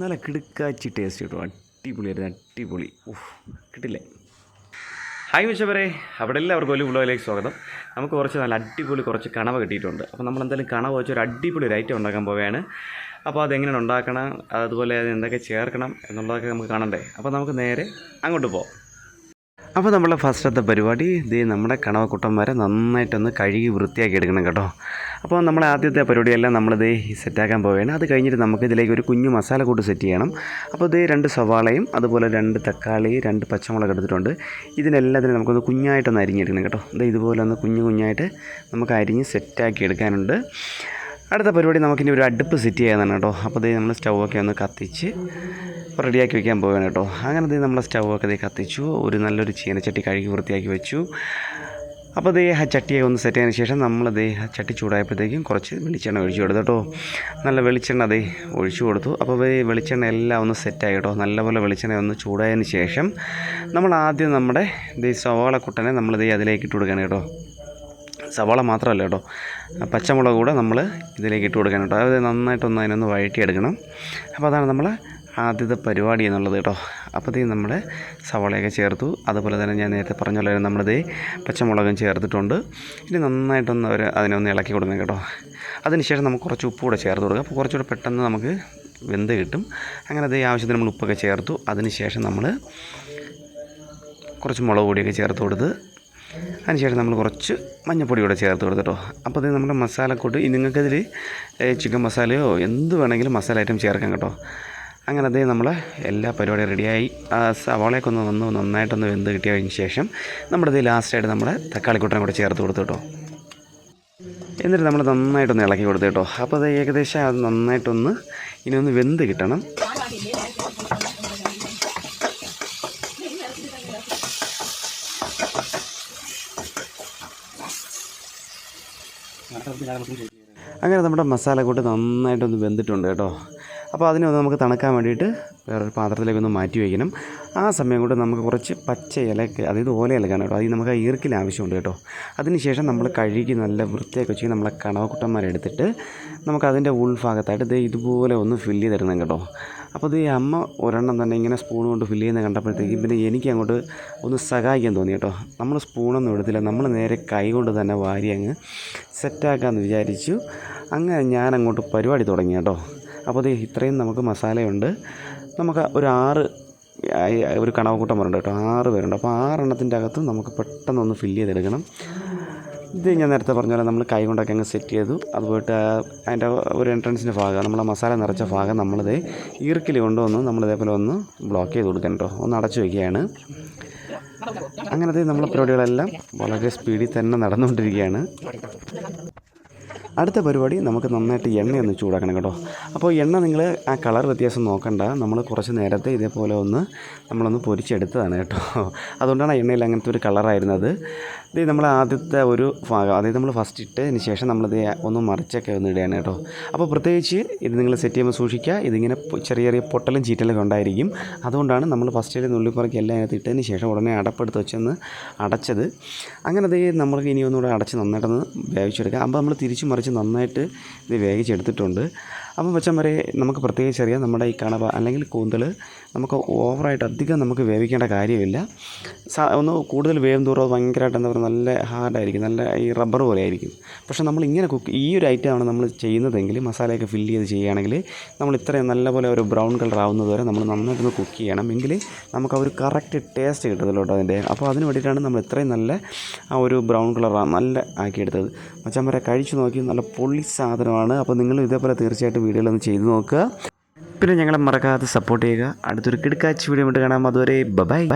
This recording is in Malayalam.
നല്ല കിടുക്കാച്ചി ടേസ്റ്റ് കിട്ടും. അടിപൊളിയായിരുന്നു അടിപൊളി. ഉഫ് കിട്ടില്ലേ? ഹായ് മിച്ചവരെ അവിടെ എല്ലാവർക്കും വലിയ വ്ളോഗിലേക്ക് സ്വാഗതം. നമുക്ക് കുറച്ച് നല്ല അടിപൊളി കുറച്ച് കണവ കിട്ടിയിട്ടുണ്ട്. അപ്പോൾ നമ്മൾ എന്തായാലും കണവ വെച്ച് ഒരു അടിപൊളി ഒരു ഐറ്റം ഉണ്ടാക്കാൻ പോവുകയാണ്. അപ്പോൾ അതെങ്ങനെയാണ് ഉണ്ടാക്കണം? അതുപോലെ അത് എന്തൊക്കെ ചേർക്കണം എന്നുള്ളതൊക്കെ നമുക്ക് കാണണ്ടേ? അപ്പോൾ നമുക്ക് നേരെ അങ്ങോട്ട് പോകാം അപ്പോൾ നമ്മളെ ഫസ്റ്റത്തെ പരിപാടി ഇത് നമ്മുടെ കണവക്കുട്ടന്മാരെ നന്നായിട്ടൊന്ന് കഴുകി വൃത്തിയാക്കി എടുക്കണം കേട്ടോ. അപ്പോൾ നമ്മൾ ആദ്യത്തെ പരിപാടിയെല്ലാം നമ്മളിത് സെറ്റാക്കാൻ പോവുകയാണ്. അത് കഴിഞ്ഞിട്ട് നമുക്ക് ഇതിലേക്ക് ഒരു കുഞ്ഞു മസാല കൂട്ട് സെറ്റ് ചെയ്യണം. അപ്പോൾ ഇത് രണ്ട് സവാളയും അതുപോലെ രണ്ട് തക്കാളി രണ്ട് പച്ചമുളക് എടുത്തിട്ടുണ്ട്. ഇതിനെല്ലാത്തിനും നമുക്കൊന്ന് കുഞ്ഞായിട്ടൊന്ന് അരിഞ്ഞെടുക്കണം കേട്ടോ. ഇത് ഇതുപോലെ ഒന്ന് കുഞ്ഞു കുഞ്ഞായിട്ട് നമുക്ക് അരിഞ്ഞ് സെറ്റാക്കി എടുക്കാനുണ്ട്. അടുത്ത പരിപാടി നമുക്കിനി ഒരു അടുപ്പ് സെറ്റ് ചെയ്യാനാണ് കേട്ടോ. അപ്പോൾ ഇത് നമ്മൾ സ്റ്റൗവൊക്കെ ഒന്ന് കത്തിച്ച് റെഡിയാക്കി വെക്കാൻ പോവുകയാണ് കേട്ടോ. അങ്ങനെ നമ്മൾ സ്റ്റൗവൊക്കെ ഇത് കത്തിച്ചു. ഒരു നല്ലൊരു ചീനച്ചട്ടി കഴുകി വൃത്തിയാക്കി വെച്ചു. അപ്പോൾ ദേ ആ ഒന്ന് സെറ്റ് ചെയ്തതിന് ശേഷം നമ്മൾ ദേ ആ ചട്ടി ചൂടായപ്പോഴത്തേക്കും കുറച്ച് വെളിച്ചെണ്ണ ഒഴിച്ചു കൊടുത്തു കേട്ടോ. നല്ല വെളിച്ചെണ്ണ അതേ ഒഴിച്ചു കൊടുത്തു. അപ്പോൾ ഈ വെളിച്ചെണ്ണ എല്ലാം ഒന്ന് സെറ്റായി കേട്ടോ. നല്ലപോലെ വെളിച്ചെണ്ണ ഒന്ന് ചൂടായതിന് ശേഷം നമ്മൾ ആദ്യം നമ്മുടെ ദേ സവാള കുട്ടനെ നമ്മൾ ദേ അതിലേക്ക് ഇട്ട് കൊടുക്കണം കേട്ടോ. സവാള മാത്രമല്ല കേട്ടോ. പച്ചമുളക് കൂടെ നമ്മൾ ഇതിലേക്ക് ഇട്ട് കൊടുക്കണം കേട്ടോ. അത് നന്നായിട്ടൊന്ന് അതിനൊന്ന് വഴറ്റിയെടുക്കണം. അപ്പോൾ അതാണ് നമ്മൾ ആദ്യത്തെ പരിപാടി എന്നുള്ളത് കേട്ടോ. അപ്പോഴത്തേക്കും നമ്മൾ സവാളയൊക്കെ ചേർത്തു. അതുപോലെ തന്നെ ഞാൻ നേരത്തെ പറഞ്ഞ പോലെ നമ്മളിത് പച്ചമുളകും ചേർത്തിട്ടുണ്ട്. ഇനി നന്നായിട്ടൊന്ന് അവർ അതിനൊന്ന് ഇളക്കി കൊടുക്കണം കേട്ടോ. അതിനുശേഷം നമുക്ക് കുറച്ച് ഉപ്പ് കൂടെ ചേർത്ത് കൊടുക്കുക അപ്പോൾ കുറച്ചുകൂടെ പെട്ടെന്ന് നമുക്ക് വെന്ത് കിട്ടും. അങ്ങനെ അതേ ആവശ്യത്തിന് നമ്മൾ ഉപ്പൊക്കെ ചേർത്തു. അതിനുശേഷം നമ്മൾ കുറച്ച് മുളക് പൊടിയൊക്കെ ചേർത്ത് കൊടുത്ത് അതിനുശേഷം നമ്മൾ കുറച്ച് മഞ്ഞൾപ്പൊടി കൂടെ ചേർത്ത് കൊടുത്തിട്ടോ അപ്പോൾ അത് നമ്മുടെ മസാലക്കൂട്ട്. നിങ്ങൾക്കതിൽ ചിക്കൻ മസാലയോ എന്ത് വേണമെങ്കിലും മസാല ഐറ്റം ചേർക്കാം കേട്ടോ. അങ്ങനെ അതേ നമ്മൾ എല്ലാ പരിപാടിയും റെഡിയായി സവാളയൊക്കെ ഒന്ന് വന്ന് നന്നായിട്ടൊന്ന് വെന്ത് കിട്ടിയതിന് ശേഷം നമ്മുടെ ഇത് ലാസ്റ്റായിട്ട് നമ്മൾ തക്കാളിക്കൂട്ടം കൂടെ ചേർത്ത് കൊടുത്തു കേട്ടോ. എന്നിട്ട് നമ്മൾ നന്നായിട്ടൊന്ന് ഇളക്കി കൊടുത്തു കേട്ടോ. അപ്പോൾ അത് ഏകദേശം അത് നന്നായിട്ടൊന്ന് ഇനി ഒന്ന് വെന്ത് കിട്ടണം. അങ്ങനെ നമ്മുടെ മസാല കൂട്ട് നന്നായിട്ടൊന്ന് വെന്തിട്ടുണ്ട് കേട്ടോ. അപ്പോൾ അതിനെ ഒന്ന് നമുക്ക് തണുക്കാൻ വേണ്ടിയിട്ട് വേറൊരു പാത്രത്തിലേക്ക് ഒന്ന് മാറ്റി വയ്ക്കണം. ആ സമയം കൊണ്ട് നമുക്ക് കുറച്ച് പച്ച ഇലക്ക് അതായത് ഓല ഇലക്കാണ് കേട്ടോ. അതിന് നമുക്ക് ഈർക്കിൽ ആവശ്യമുണ്ട് കേട്ടോ. അതിനുശേഷം നമ്മൾ കഴുകി നല്ല വൃത്തിയൊക്കെ വെച്ച് നമ്മളെ കണവക്കുട്ടന്മാരെടുത്തിട്ട് നമുക്ക് അതിന്റെ ഉൾഭാഗത്തായിട്ട് ഇത് ഇതുപോലെ ഒന്ന് ഫില്ല് ചെയ്ത് തരുന്നത് കേട്ടോ. അപ്പോൾ ഇത് അമ്മ ഒരെണ്ണം തന്നെ ഇങ്ങനെ സ്പൂൺ കൊണ്ട് ഫില്ല് ചെയ്യുന്ന കണ്ടപ്പോഴത്തേക്കും പിന്നെ എനിക്ക് അങ്ങോട്ട് ഒന്ന് സഹായിക്കാൻ തോന്നി കേട്ടോ. നമ്മൾ സ്പൂണൊന്നും എടുത്തില്ല. നമ്മൾ നേരെ കൈ കൊണ്ട് തന്നെ വാരി അങ്ങ് സെറ്റാക്കാമെന്ന് വിചാരിച്ചു. അങ്ങനെ ഞാൻ അങ്ങോട്ട് പരിപാടി തുടങ്ങി കേട്ടോ. അപ്പോൾ ഇത് ഇത്രയും നമുക്ക് മസാലയുണ്ട്. നമുക്ക് ഒരു ആറ് ഒരു കണവക്കൂട്ടം പറയുന്നുണ്ട് കേട്ടോ. ആറ് പേരുണ്ട്. അപ്പോൾ ആറെണ്ണത്തിന്റെ അകത്ത് നമുക്ക് പെട്ടെന്ന് ഒന്ന് ഫില്ല് ചെയ്തെടുക്കണം. ഇത് ഞാൻ നേരത്തെ പറഞ്ഞ പോലെ നമ്മൾ കൈ കൊണ്ടൊക്കെ അങ്ങ് സെറ്റ് ചെയ്തു. അതുപോയിട്ട് അതിന്റെ ഒരു എൻട്രൻസിന്റെ ഭാഗം നമ്മളെ മസാല നിറച്ച ഭാഗം നമ്മളിത് ഈർക്കിൽ കൊണ്ടുവന്ന് നമ്മളിതേപോലെ ഒന്ന് ബ്ലോക്ക് ചെയ്ത് കൊടുക്കണം കേട്ടോ. ഒന്ന് അടച്ചു വയ്ക്കുകയാണ് അങ്ങനത്തെ നമ്മളെ പരിപാടികളെല്ലാം വളരെ സ്പീഡിൽ തന്നെ നടന്നുകൊണ്ടിരിക്കുകയാണ്. അടുത്ത പരിപാടി നമുക്ക് നന്നായിട്ട് എണ്ണയൊന്ന് ചൂടാക്കണം കേട്ടോ. അപ്പോൾ എണ്ണ നിങ്ങൾ ആ കളർ വ്യത്യാസം നോക്കണ്ട. നമ്മൾ കുറച്ച് നേരത്തെ ഇതേപോലെ ഒന്ന് നമ്മളൊന്ന് പൊരിച്ചെടുത്തതാണ് കേട്ടോ. അതുകൊണ്ടാണ് എണ്ണയിൽ അങ്ങനത്തെ ഒരു കളറായിരുന്നത്. ഇത് നമ്മൾ ആദ്യത്തെ ഒരു ഭാഗം അതായത് നമ്മൾ ഫസ്റ്റ് ഇട്ടതിന് ശേഷം നമ്മളിത് ഒന്ന് മറിച്ചൊക്കെ ഒന്ന് ഇടുകയാണ് കേട്ടോ. അപ്പോൾ പ്രത്യേകിച്ച് ഇത് നിങ്ങൾ സെറ്റ് ചെയ്യുമ്പോൾ സൂക്ഷിക്കുക. ഇതിങ്ങനെ ചെറിയ ചെറിയ പൊട്ടലും ചീറ്റലൊക്കെ ഉണ്ടായിരിക്കും. അതുകൊണ്ടാണ് നമ്മൾ ഫസ്റ്റ് ഫസ്റ്റിൽ നുള്ളിപ്പറക്കി എല്ലാം അതിനകത്ത് ഇട്ടതിന് ശേഷം ഉടനെ അടപ്പെടുത്ത് വെച്ചൊന്ന് അടച്ചത്. അങ്ങനെ അത് നമ്മൾക്ക് ഇനി ഒന്നുകൂടെ അടച്ച് നന്നായിട്ടൊന്ന് വേവിച്ചെടുക്കുക അപ്പോൾ നമ്മൾ തിരിച്ചു മറിച്ച് നന്നായിട്ട് ഇത് വേവിച്ചെടുത്തിട്ടുണ്ട്. അപ്പം വരെ നമുക്ക് പ്രത്യേകിച്ച് അറിയാം നമ്മുടെ ഈ കണവ അല്ലെങ്കിൽ കൂന്തൽ നമുക്ക് ഓവറായിട്ട് അധികം നമുക്ക് വേവിക്കേണ്ട കാര്യമില്ല. ഒന്ന് കൂടുതൽ വേവും തോറും അത് ഭയങ്കരമായിട്ട് എന്താ പറയുക നല്ല ഹാർഡായിരിക്കും നല്ല ഈ റബ്ബർ പോലെ ആയിരിക്കും. പക്ഷേ നമ്മൾ ഇങ്ങനെ കുക്ക് ഈ ഒരു ഐറ്റമാണ് നമ്മൾ ചെയ്യുന്നതെങ്കിൽ മസാലയൊക്കെ ഫില്ല് ചെയ്ത് ചെയ്യുകയാണെങ്കിൽ നമ്മൾ ഇത്രയും നല്ലപോലെ ഒരു ബ്രൗൺ കളർ ആവുന്നത് വരെ നമ്മൾ നന്നായിട്ടൊന്ന് കുക്ക് ചെയ്യണം. എങ്കിൽ നമുക്ക് ആ ഒരു കറക്റ്റ് ടേസ്റ്റ് കിട്ടത്തുള്ളൂ കേട്ടോ അതിന്റെ. അപ്പോൾ അതിന് വേണ്ടിയിട്ടാണ് നമ്മൾ ഇത്രയും നല്ല ആ ഒരു ബ്രൗൺ കളർ നല്ല ആക്കിയെടുത്തത്. മച്ചാൻ വരെ കഴിച്ചു നോക്കി നല്ല പൊള്ളി സാധനമാണ്. അപ്പോൾ നിങ്ങൾ ഇതേപോലെ തീർച്ചയായിട്ടും വീഡിയോയിലൊന്ന് ചെയ്തു നോക്കുക. പിന്നെ ഞങ്ങളെ മറക്കാതെ സപ്പോർട്ട് ചെയ്യുക. അടുത്തൊരു കിടക്കാച്ച് വീഡിയോ കാണാം. അതുവരെ ബൈ